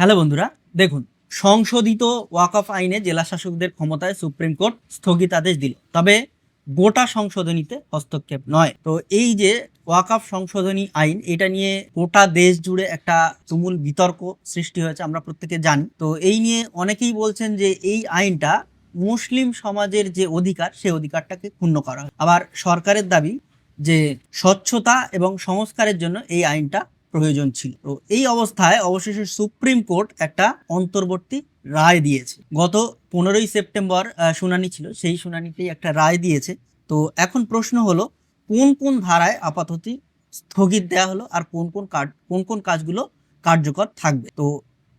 Hello বন্ধুরা, দেখুন, সংশোধিত ওয়াকফ আইনে জেলা শাসকদের ক্ষমতায় সুপ্রিম কোর্ট স্থগিতাদেশ দিল। তবে গোটা সংশোধনীতে হস্তক্ষেপ নয়। তো এই যে ওয়াকফ সংশোধনী আইন, এটা নিয়ে গোটা দেশ জুড়ে একটা তুমুল বিতর্ক সৃষ্টি হয়েছে, আমরা প্রত্যেকে জানি। তো এই নিয়ে অনেকেই বলছেন যে এই আইনটা মুসলিম সমাজের যে অধিকার সেই অধিকারটাকে ক্ষুণ্ণ করা আবার সরকারের দাবি যে স্বচ্ছতা এবং সংস্কারের জন্য এই আইনটা প্রয়োজন ছিল। তো এই অবস্থায় অবশেষে সুপ্রিম কোর্ট একটা অন্তর্বর্তী রায় দিয়েছে। গত পনেরোই সেপ্টেম্বর শুনানি ছিল। সেই শুনানিতেই একটা রায় দিয়েছে। তো এখন প্রশ্ন হলো, কোন কোন ধারায় আপাতত স্থগিত দেওয়া হলো আর কোন কোন কাজ, কোন কোন কাজগুলো কার্যকর থাকবে? তো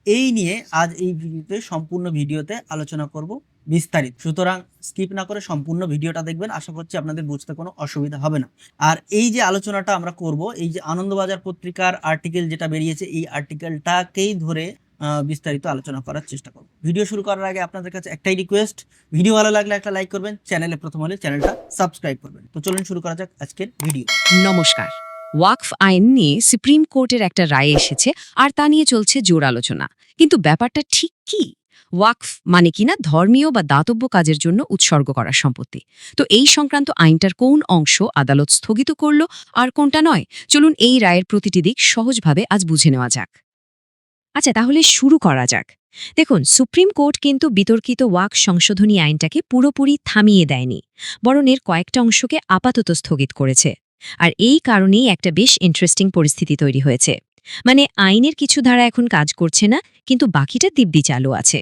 এই নিয়ে আজ এই ভিডিওতে, সম্পূর্ণ ভিডিওতে আলোচনা করব। বিস্তারিত। সুতরাং স্কিপ না করে সম্পূর্ণ ভিডিওটা দেখবেন। আশা করছি আপনাদের বুঝতে কোনো অসুবিধা হবে না। আর এই যে আলোচনাটা আমরা করব, এই যে আনন্দবাজার পত্রিকার আর্টিকেল যেটা বেরিয়েছে, এই আর্টিকেলটাকেই ধরে বিস্তারিত আলোচনা করার চেষ্টা করব। ভিডিও শুরু করার আগে আপনাদের কাছে একটাই রিকোয়েস্ট ভিডিও ভালো লাগলে একটা লাইক করবেন চ্যানেলে প্রথম হলে চ্যানেলটা সাবস্ক্রাইব করবেন। তো চলুন শুরু করা যাক আজকের ভিডিও নমস্কার। ওয়াকফ আইন নিয়ে সুপ্রিম কোর্টের একটা রায় এসেছে, আর তা নিয়ে চলছে জোর আলোচনা। কিন্তু ব্যাপারটা ঠিক কি? ওয়াকফ মানে কিনা ধর্মীয় বা দাতব্য কাজের জন্য উৎসর্গ করা সম্পত্তি। তো এই সংক্রান্ত আইনটার কোন অংশ আদালত স্থগিত করল আর কোনটা নয়, চলুন এই রায়ের প্রতিটি দিক সহজভাবে আজ বুঝে নেওয়া যাক। আচ্ছা তাহলে শুরু করা যাক। দেখুন, সুপ্রিম কোর্ট কিন্তু বিতর্কিত ওয়াক সংশোধনী আইনটাকে পুরোপুরি থামিয়ে দেয়নি, বরং এর কয়েকটা অংশকে আপাতত স্থগিত করেছে। আর এই কারণেই একটা বেশ ইন্টারেস্টিং পরিস্থিতি তৈরি হয়েছে। মানে আইনের কিছু ধারা এখন কাজ করছে না, কিন্তু বাকিটা দিব্যি চালু আছে।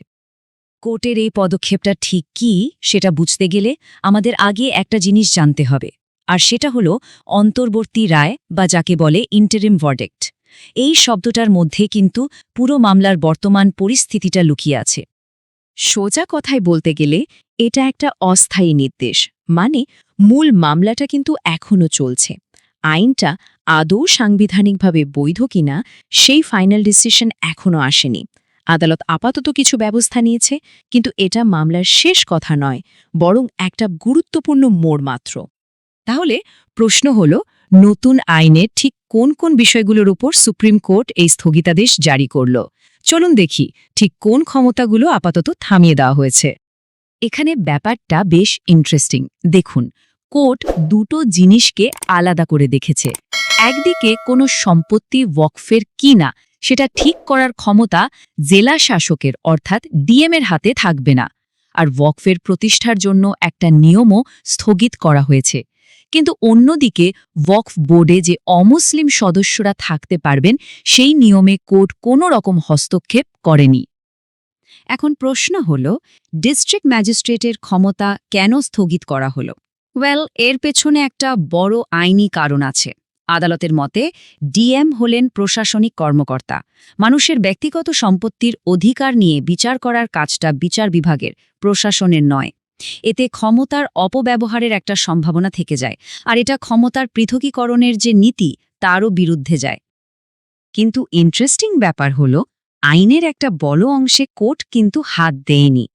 কোর্টের এই পদক্ষেপটা ঠিক কি সেটা বুঝতে গেলে আমাদের আগে একটা জিনিস জানতে হবে, আর সেটা হলো অন্তর্বর্তী রায় বা যাকে বলে ইন্টারিম ভার্ডেক্ট এই শব্দটার মধ্যে কিন্তু পুরো মামলার বর্তমান পরিস্থিতিটা লুকিয়ে আছে। সোজা কথায় বলতে গেলে এটা একটা অস্থায়ী নির্দেশ মানে মূল মামলাটা কিন্তু এখনও চলছে। আইনটা আদৌ সাংবিধানিকভাবে বৈধ কিনা, সেই ফাইনাল ডিসিশন এখনও আসেনি। আদালত আপাতত কিছু ব্যবস্থা নিয়েছে, কিন্তু এটা মামলার শেষ কথা নয়, বরং একটা গুরুত্বপূর্ণ মোড় মাত্র। তাহলে প্রশ্ন হল, নতুন আইনের ঠিক কোন কোন বিষয়গুলোর উপর সুপ্রিম কোর্ট এই স্থগিতাদেশ জারি করল? চলুন দেখি, ঠিক কোন ক্ষমতাগুলো আপাতত থামিয়ে দেওয়া হয়েছে। এখানে ব্যাপারটা বেশ ইন্টারেস্টিং দেখুন, কোর্ট দুটো জিনিসকে আলাদা করে দেখেছে। একদিকে কোনো সম্পত্তি ওয়কফের কি না সেটা ঠিক করার ক্ষমতা জেলা শাসকের, অর্থাৎ ডিএমের হাতে থাকবে না। আর ওয়কফের প্রতিষ্ঠার জন্য একটা নিয়মও স্থগিত করা হয়েছে। কিন্তু অন্যদিকে ওয়কফ বোর্ডে যে অমুসলিম সদস্যরা থাকতে পারবেন, সেই নিয়মে কোর্ট কোনো রকম হস্তক্ষেপ করেনি। এখন প্রশ্ন হল, ডিস্ট্রিক্ট ম্যাজিস্ট্রেটের ক্ষমতা কেন স্থগিত করা হলো? ওয়েল, এর পেছনে একটা বড় আইনি কারণ আছে। আদালতের মতে, ডিএম হলেন প্রশাসনিক কর্মকর্তা। মানুষের ব্যক্তিগত সম্পত্তির অধিকার নিয়ে বিচার করার কাজটা বিচার বিভাগের, প্রশাসনের নয়। এতে ক্ষমতার অপব্যবহারের একটা সম্ভাবনা থেকে যায়, আর এটা ক্ষমতার পৃথকীকরণের যে নীতি, তারও বিরুদ্ধে যায়। কিন্তু ইন্টারেস্টিং ব্যাপার হল, আইনের একটা বড় অংশে কোর্ট কিন্তু হাত দেয়নি।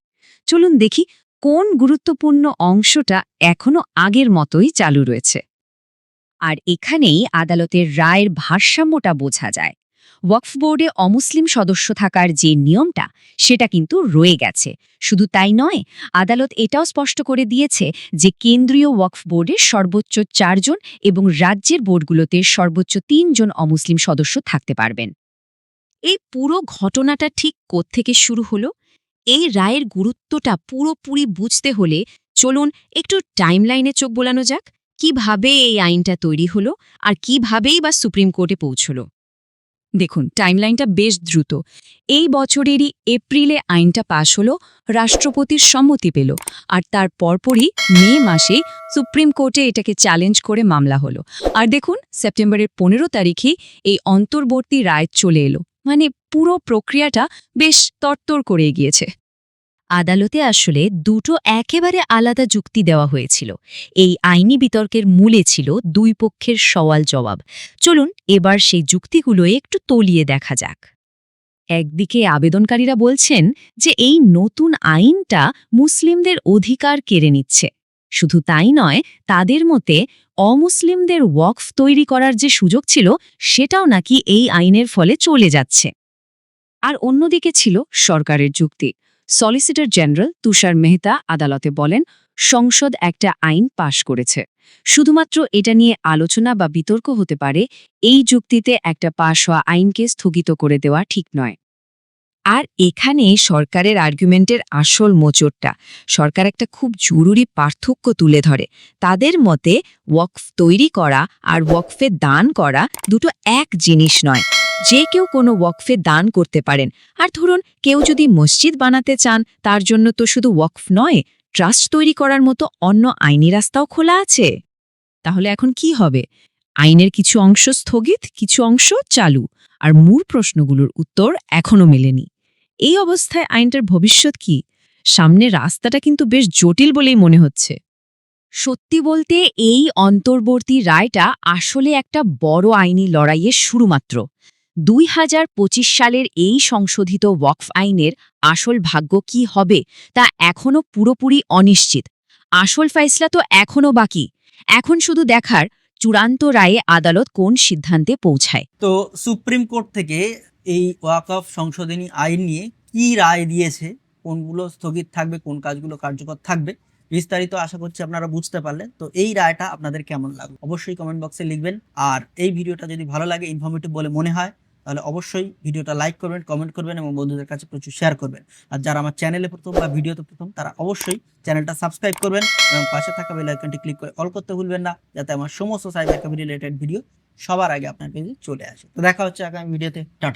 চলুন দেখি কোন গুরুত্বপূর্ণ অংশটা এখনও আগের মতোই চালু রয়েছে। আর এখানেই আদালতের রায়ের ভারসাম্যটা বোঝা যায়। ওয়াকফ বোর্ডে অমুসলিম সদস্য থাকার যে নিয়মটা, সেটা কিন্তু রয়ে গেছে। শুধু তাই নয়, আদালত এটাও স্পষ্ট করে দিয়েছে যে কেন্দ্রীয় ওয়াকফ বোর্ডের সর্বোচ্চ চারজন এবং রাজ্যের বোর্ডগুলোতে সর্বোচ্চ তিনজন অমুসলিম সদস্য থাকতে পারবেন। এই পুরো ঘটনাটা ঠিক কোত্থেকে শুরু হলো? এই রায়ের গুরুত্বটা পুরোপুরি বুঝতে হলে চলুন একটু টাইমলাইনে চোখ বোলানো যাক। কীভাবে এই আইনটা তৈরি হলো আর কিভাবেই বা সুপ্রিম কোর্টে পৌঁছল? দেখুন টাইমলাইনটা বেশ দ্রুত। এই বছরেরই এপ্রিলে আইনটা পাশ হলো, রাষ্ট্রপতির সম্মতি পেল আর তার পরপরই মে মাসে সুপ্রিম কোর্টে এটাকে চ্যালেঞ্জ করে মামলা হলো। আর দেখুন, সেপ্টেম্বরের পনেরো তারিখে এই অন্তর্বর্তী রায় চলে এলো। মানে পুরো প্রক্রিয়াটা বেশ তরতর করে গিয়েছে আদালতে আসলে দুটো একেবারে আলাদা যুক্তি দেওয়া হয়েছিল। এই আইনি বিতর্কের মূলে ছিল দুই পক্ষের সওয়াল জবাব। চলুন এবার সেই যুক্তিগুলো একটু তলিয়ে দেখা যাক। একদিকে আবেদনকারীরা বলছেন যে এই নতুন আইনটা মুসলিমদের অধিকার কেড়ে নিচ্ছে। শুধু তাই নয়, তাদের মতে অমুসলিমদের ওয়াকফ তৈরি করার যে সুযোগ ছিল, সেটাও নাকি এই আইনের ফলে চলে যাচ্ছে। আর অন্যদিকে ছিল সরকারের যুক্তি। সলিসিটর জেনারেল তুষার মেহতা আদালতে বলেন, সংসদ একটা আইন পাশ করেছে। শুধুমাত্র এটা নিয়ে আলোচনা বা বিতর্ক হতে পারে, এই যুক্তিতে একটা পাশ হওয়া আইনকে স্থগিত করে দেওয়া ঠিক নয়। আর এখানে সরকারের আর্গুমেন্টের আসল মোচড়টা, সরকার একটা খুব জরুরি পার্থক্য তুলে ধরে। তাদের মতে, ওয়াকফ তৈরি করা আর ওয়াকফে দান করা দুটো এক জিনিস নয়। যে কেউ কোনো ওয়াকফে দান করতে পারেন। আর ধরুন, কেউ যদি মসজিদ বানাতে চান, তার জন্য তো শুধু ওয়াকফ নয়, ট্রাস্ট তৈরি করার মতো অন্য আইনি রাস্তাও খোলা আছে। তাহলে এখন কি হবে? আইনের কিছু অংশ স্থগিত, কিছু অংশ চালু। আর মূল প্রশ্নগুলোর উত্তর এখনও মেলেনি। এই অবস্থায় আইনটার ভবিষ্যৎ কি? সামনে রাস্তাটা কিন্তু বেশ জটিল বলেই মনে হচ্ছে। সত্যি বলতে, এই অন্তর্বর্তী রায়টা আসলে একটা বড় আইনি লড়াইয়ের শুরুমাত্র। দুই হাজার পঁচিশ সালের এই সংশোধিত ওয়াকফ আইনের আসল ভাগ্য কি হবে তা এখনও পুরোপুরি অনিশ্চিত। আসল ফয়সলা তো এখনও বাকি। এখন শুধু দেখার চূড়ান্ত রায়ে আদালত কোন সিদ্ধান্তে পৌঁছায়। তো সুপ্রিম কোর্ট থেকে এই ওয়াকফ সংশোধনী আইন নিয়ে কি রায় দিয়েছে, কোনগুলো স্থগিত থাকবে, কোন কাজগুলো কার্যকর থাকবে, বিস্তারিত আশা করছি আপনারা বুঝতে পারলেন। তো এই রায়টা আপনাদের কেমন লাগল? অবশ্যই কমেন্ট বক্সে লিখবেন। আর এই ভিডিওটা যদি ভালো লাগে ইনফরমেটিভ বলে মনে হয় তাহলে অবশ্যই ভিডিওটা লাইক করবেন কমেন্ট করবেন এবং বন্ধুদের কাছে প্রচুর শেয়ার করবেন। আর যারা আমার চ্যানেলে প্রথম বা ভিডিওতে প্রথম, তারা অবশ্যই চ্যানেলটা সাবস্ক্রাইব করবেন এবং পাশে থাকা বেল আইকনটি ক্লিক করে অল করতে ভুলবেন না, যাতে আমার সমস্ত সাইবার ক্রাইম রিলেটেড ভিডিও সবার আগে আপনার পেজে চলে আসে। তো দেখা হচ্ছে আগামী ভিডিওতে টাটা।